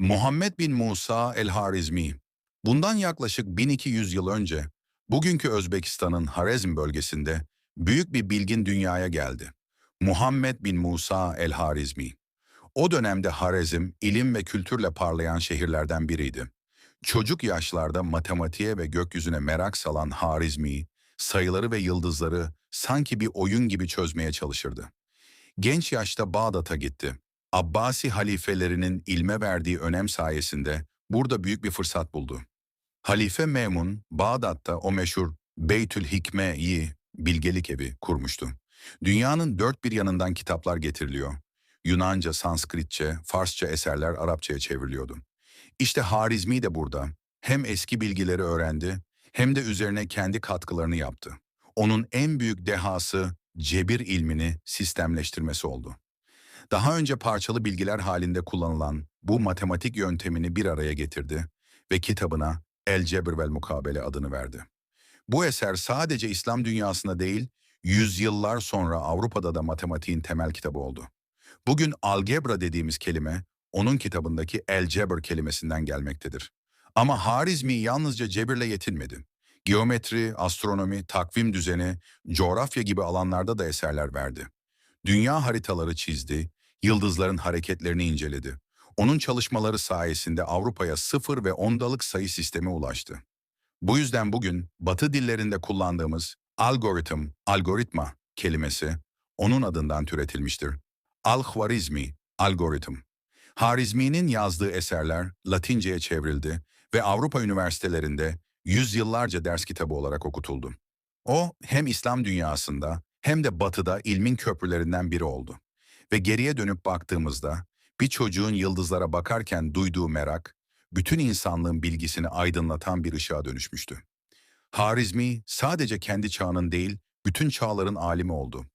Muhammed bin Musa el-Harizmi, bundan yaklaşık 1200 yıl önce bugünkü Özbekistan'ın Harezm bölgesinde büyük bir bilgin dünyaya geldi. Muhammed bin Musa el-Harizmi. O dönemde Harezm, ilim ve kültürle parlayan şehirlerden biriydi. Çocuk yaşlarda matematiğe ve gökyüzüne merak salan Harizmi, sayıları ve yıldızları sanki bir oyun gibi çözmeye çalışırdı. Genç yaşta Bağdat'a gitti. Abbasi halifelerinin ilme verdiği önem sayesinde burada büyük bir fırsat buldu. Halife Memun, Bağdat'ta o meşhur Beytül Hikme'yi, bilgelik evi kurmuştu. Dünyanın dört bir yanından kitaplar getiriliyor. Yunanca, Sanskritçe, Farsça eserler Arapçaya çevriliyordu. İşte Harizmi de burada. Hem eski bilgileri öğrendi, hem de üzerine kendi katkılarını yaptı. Onun en büyük dehası cebir ilmini sistemleştirmesi oldu. Daha önce parçalı bilgiler halinde kullanılan bu matematik yöntemini bir araya getirdi ve kitabına El Cebr vel Mukabele adını verdi. Bu eser sadece İslam dünyasında değil, yüzyıllar sonra Avrupa'da da matematiğin temel kitabı oldu. Bugün algebra dediğimiz kelime, onun kitabındaki El Cebr kelimesinden gelmektedir. Ama Harizmi yalnızca cebirle yetinmedi. Geometri, astronomi, takvim düzeni, coğrafya gibi alanlarda da eserler verdi. Dünya haritaları çizdi, yıldızların hareketlerini inceledi. Onun çalışmaları sayesinde Avrupa'ya sıfır ve ondalık sayı sistemi ulaştı. Bu yüzden bugün Batı dillerinde kullandığımız algoritm, algoritma kelimesi onun adından türetilmiştir. Al-Khwarizmi, algoritm. Harizmi'nin yazdığı eserler Latince'ye çevrildi ve Avrupa üniversitelerinde yüzyıllarca ders kitabı olarak okutuldu. O hem İslam dünyasında hem de Batı'da ilmin köprülerinden biri oldu. Ve geriye dönüp baktığımızda bir çocuğun yıldızlara bakarken duyduğu merak, bütün insanlığın bilgisini aydınlatan bir ışığa dönüşmüştü. Harizmi sadece kendi çağının değil, bütün çağların alimi oldu.